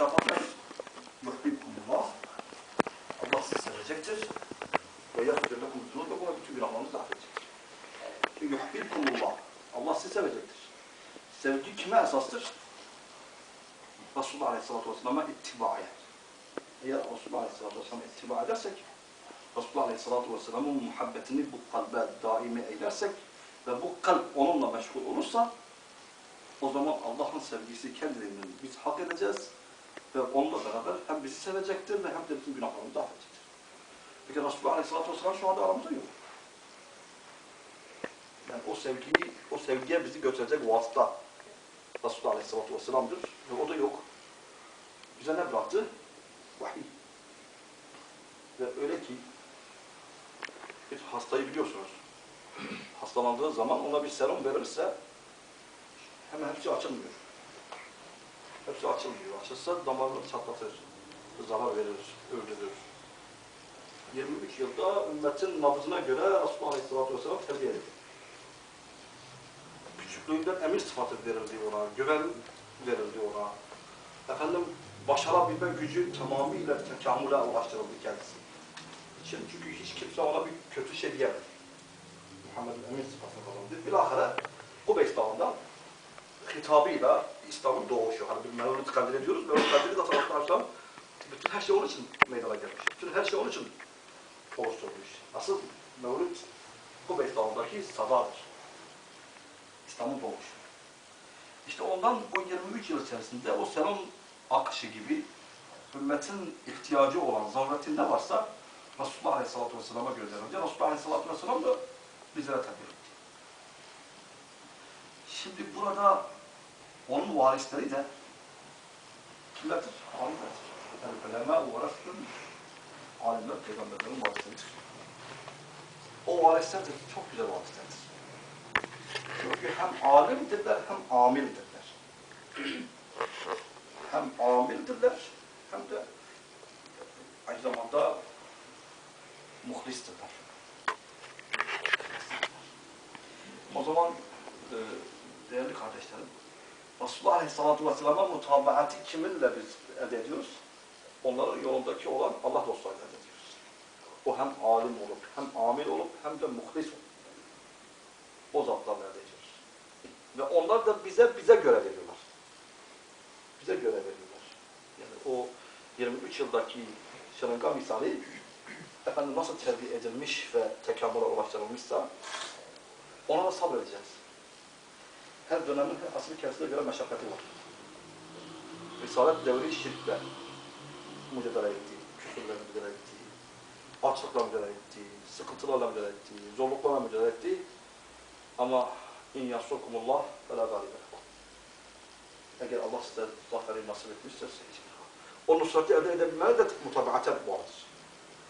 mükafat nedir? Yuhbibkumullah. Allah sizi sevecektir. Ve yahdir lekum zunubekum ve bütün günahlarınızı affedecektir. Yuhbibkumullah. Allah sizi sevecektir. Sevgi kime esastır? Resulullah Aleyhisselatü Vesselam'a ittibaya. Eğer Resulullah Aleyhisselatü Vesselam'a ittiba edersek, Resulullah Aleyhisselatü Vesselam'ın muhabbetini bu kalbe daimi eylersek ve bu kalp onunla meşgul olursa, o zaman Allah'ın sevgisi kendiliğinden biz hak edeceğiz ve onunla beraber hem bizi sevecektir ve hem de bizim günahlarımızı affedecektir. Peki Resulullah Aleyhisselatü Vesselam şu anda aramızda yok. Yani o sevgiyi, o sevgiye bizi götürecek vasıta Resulullah Aleyhisselatü Vesselam'dır ve o da yok. Bize ne bıraktı? Vahiy. Ve öyle ki bir hastayı biliyorsunuz. Hastalandığı zaman ona bir serum verirse hemen hepsi açılmıyor. Hepsi açılmıyor. Açılsa damarını çatlatır, zarar verir, öldürür. 23 yılda ümmetin nabzına göre Resulullah Aleyhisselatü Vesselam terbiye edildi. Küçüklüğünden emir sıfatı verildi ona, güven verildi ona. Efendim başarabilme gücü tamamıyla tekamüle ulaştırıldı kendisi. için. Çünkü hiç kimse ona bir kötü şey diyemedi. Muhammed'in emin sıfatını kazandı. Bilahare Kubeys Dağı'nda hitabıyla İslam'ın doğuşu. Hani bir Mevlüt Kandili diyoruz. Mevlüt Kandili de Sellem bütün her şey onun için meydana gelmiş. Bütün her şey onun için oluşturulmuş. Asıl Mevlüt Kubeys Dağı'ndaki sadadır. İslam'ın doğuşu. İşte ondan o 23 yıl içerisinde o serum akışı gibi ümmetin ihtiyacı olan zarureti ne varsa Resulullah Aleyhisselatü Vesselam'a gönderince Resulullah Aleyhisselatü Vesselam da bizlere tabi etti. Şimdi burada onun varisleri de kimlerdir? Alimlerdir. Yani ulema olarak alimler peygamberlerin varisleridir. O varisler de çok güzel varislerdir. Çünkü hem alimdirler hem amildirler. hem amildirler hem de aynı zamanda muhlistirler. O zaman e, değerli kardeşlerim, Resulullah Aleyhisselatü Vesselam'a mutabaati kiminle biz elde ediyoruz? Onların yolundaki olan Allah dostlarıyla elde ediyoruz. O hem alim olup, hem amil olup, hem de muhlis olup. O zatlarla elde ediyoruz. Ve onlar da bize bize göre veriyorlar. Bize göre veriyorlar. Yani o 23 yıldaki şırınga misali efendim nasıl terbiye edilmiş ve tekamüle ulaştırılmışsa ona da sabredeceğiz. Her dönemin asıl kendisine göre meşakkati var. Risalet devri şirkle mücadele etti, küfürle mücadele etti, açlıkla mücadele etti, sıkıntılarla mücadele etti, zorluklarla mücadele etti. Ama in yasukumullah ve galibe. Eğer Allah size zaferi nasip etmişse hiçbir O nusreti elde edebilmeye de mutabaate vardır.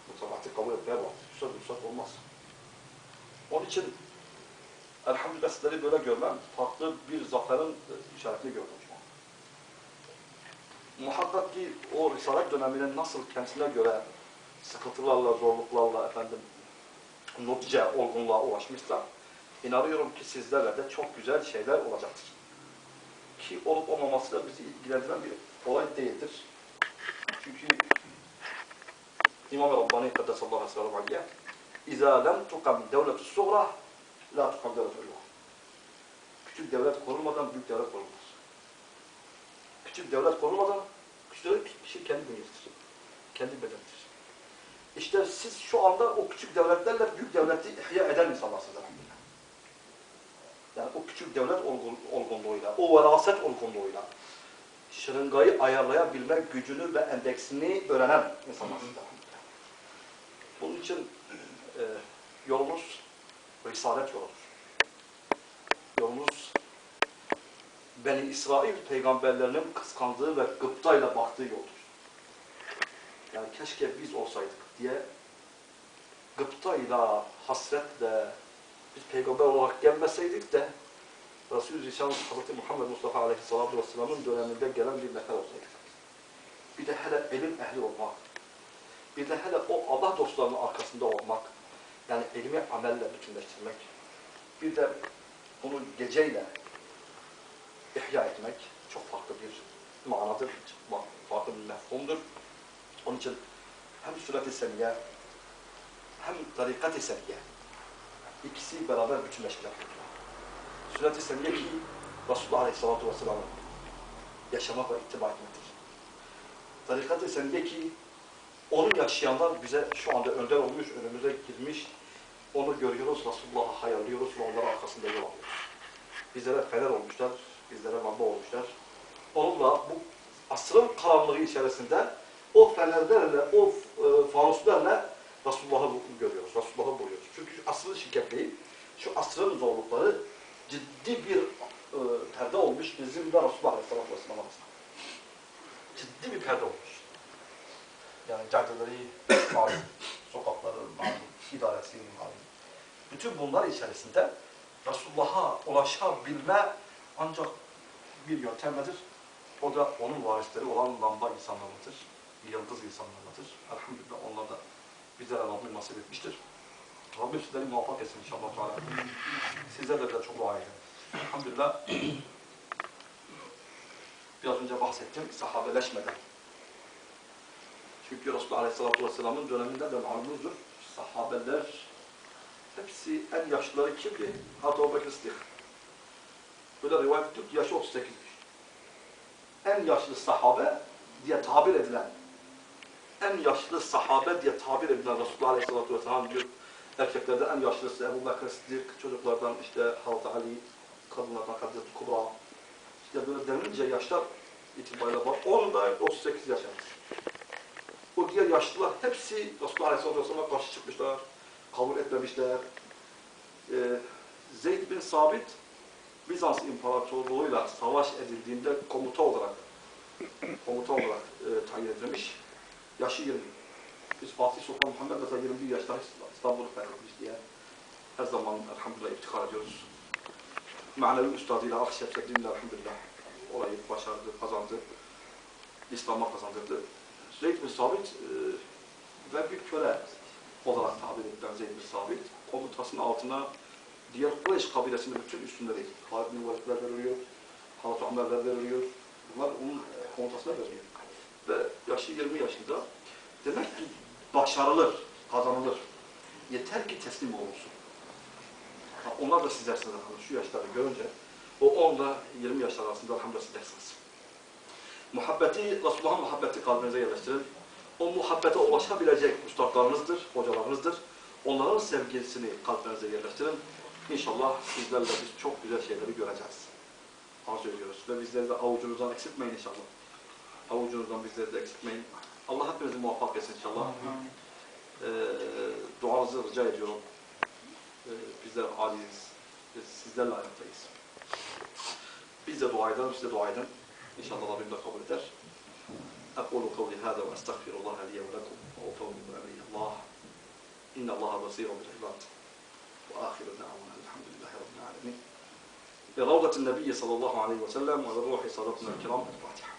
Mutabaati kabul etmeye vardır. Yoksa nusret olmaz. Onun için elhamdülillah böyle görmem farklı bir zaferin işaretini gördüm şu an. Muhakkak ki o Risalet döneminin nasıl kendisine göre sıkıntılarla, zorluklarla efendim nutce, olgunluğa ulaşmışsa inanıyorum ki sizlerle de çok güzel şeyler olacaktır. Ki olup olmaması da bizi ilgilendiren bir olay değildir. Çünkü İmam-ı Rabbani Kaddesallahu aleyhi ve sellem İzâ lem tukam devletu suğra la tukam devletu Küçük devlet korunmadan büyük devlet korunmaz. Küçük devlet korunmadan küçük devlet kişi kendi bünyesidir. Kendi bedenidir. İşte siz şu anda o küçük devletlerle büyük devleti ihya eden insanlarsınız elhamdülillah. Yani o küçük devlet olgun, olgunluğuyla, o veraset olgunluğuyla şırıngayı ayarlayabilme gücünü ve endeksini öğrenen insanlarsınız elhamdülillah. Bunun için e, yolumuz Risalet yoludur. Yolumuz Beni İsrail peygamberlerinin kıskandığı ve gıptayla baktığı yoldur. Yani keşke biz olsaydık diye gıptayla, hasretle biz peygamber olarak gelmeseydik de Resul-i Zişan Hazreti Muhammed Mustafa Aleyhisselatü Vesselam'ın döneminde gelen bir nefer olsaydık. Bir de hele elim ehli olmak, bir de hele o Allah dostlarının arkasında olmak, yani elimi amelle bütünleştirmek, bir de bunu geceyle ihya etmek çok farklı bir manadır, farklı mefhumdur. Onun için hem sünnet-i seniye hem tarikat-i seniye ikisi beraber bütünleşme yapıyorlar. Sünnet-i seniye ki Resulullah Aleyhisselatü Vesselam'ın yaşamak ve ittiba etmektir. Tarikat-ı seniye ki onun yaşayanlar bize şu anda önder olmuş, önümüze girmiş, onu görüyoruz, Resulullah'ı hayalliyoruz ve onların arkasında yol alıyoruz. Bizlere fener olmuşlar, bizlere lamba olmuşlar. Onunla bu asrın karanlığı içerisinde o fenerlerle, o e, fanuslarla Resulullah'ı görüyoruz, Resulullah'ı buluyoruz. Çünkü asrın şirketliği, şu asrın zorlukları ciddi bir e, perde olmuş bizim de Resulullah Aleyhisselatü Vesselam arasında. Ciddi bir perde olmuş. Yani caddeleri malum, sokakları malum, idaresi malum. Bütün bunlar içerisinde Resulullah'a ulaşabilme ancak bir yöntemdir. O da onun varisleri olan lamba insanlarıdır. Yıldız insanlarıdır. Elhamdülillah onlar da bizlere Rabbim nasip etmiştir. Rabbim sizleri muvaffak etsin inşallah. Teala. Sizlerle de çok dua edin. Elhamdülillah biraz önce bahsettim sahabeleşmeden. Çünkü Resulullah Aleyhisselatü Vesselam'ın döneminde de malumuzdur. Sahabeler hepsi en yaşlıları kimdi? Hazreti Ebu Bekir Sıddık. Böyle rivayet ettik yaşı 38'miş. En yaşlı sahabe diye tabir edilen en yaşlı sahabe diye tabir edilen Resulullah Aleyhisselatü Vesselam diyor. Erkeklerden en yaşlısı Ebu Bekir Sıddık, çocuklardan işte Hazreti Ali, kadınlardan Hazreti Kubra. İşte böyle denilince yaşlar itibariyle var. Onun da 38 yaşamış. O diğer yaşlılar hepsi Resulullah Aleyhisselatü Vesselam'a karşı çıkmışlar. Kabul etmemişler. Ee, Zeyd bin Sabit Bizans İmparatorluğu'yla savaş edildiğinde komuta olarak komuta olarak e, tayin edilmiş. Yaşı 20. Biz Fatih Sultan Muhammed mesela 21 yaşta İstanbul'u fethetmiş diye her zaman elhamdülillah iftihar ediyoruz. Manevi üstadıyla Akşep Seddi'yle elhamdülillah olayı başardı, kazandı. İslam'a kazandırdı. Zeyd bin Sabit e, ve bir köle olarak tabir edilen Zeyd bin Sabit komutasının altına diğer Kureyş kabilesinin bütün üstünleri Halid bin Velidler veriliyor, Hazreti Ömerler veriliyor. Bunlar onun e, komutasına veriliyor. Ve yaşı 20 yaşında demek ki başarılır, kazanılır. Yeter ki teslim olunsun. Ha, Onlar da sizlersiniz. Şu yaşları görünce o 10 ile 20 yaşlar arasında elhamdülillah sizlersiniz. Muhabbeti, Resulullah'ın muhabbeti kalbinize yerleştirin. O muhabbete ulaşabilecek üstadlarınızdır, hocalarınızdır. Onların sevgisini kalplerinize yerleştirin. İnşallah sizlerle biz çok güzel şeyleri göreceğiz. Arzu ediyoruz. Ve bizleri de avucunuzdan eksiltmeyin inşallah. Avucunuzdan bizleri de eksiltmeyin. Allah hepimizi muvaffak etsin inşallah. Ee, duanızı rica ediyorum. Ee, bizler aciziz. Biz sizlerle ayaktayız. Biz de dua edelim, siz de dua edin. İnşallah Rabbim de kabul eder. أقول قولي هذا وأستغفر الله لي ولكم وأفوض أمري الله. إن الله بصير بالعباد. وآخر دعوانا الحمد لله رب العالمين. بروضة النبي صلى الله عليه وسلم وللروح صدقنا الكرام الفاتحة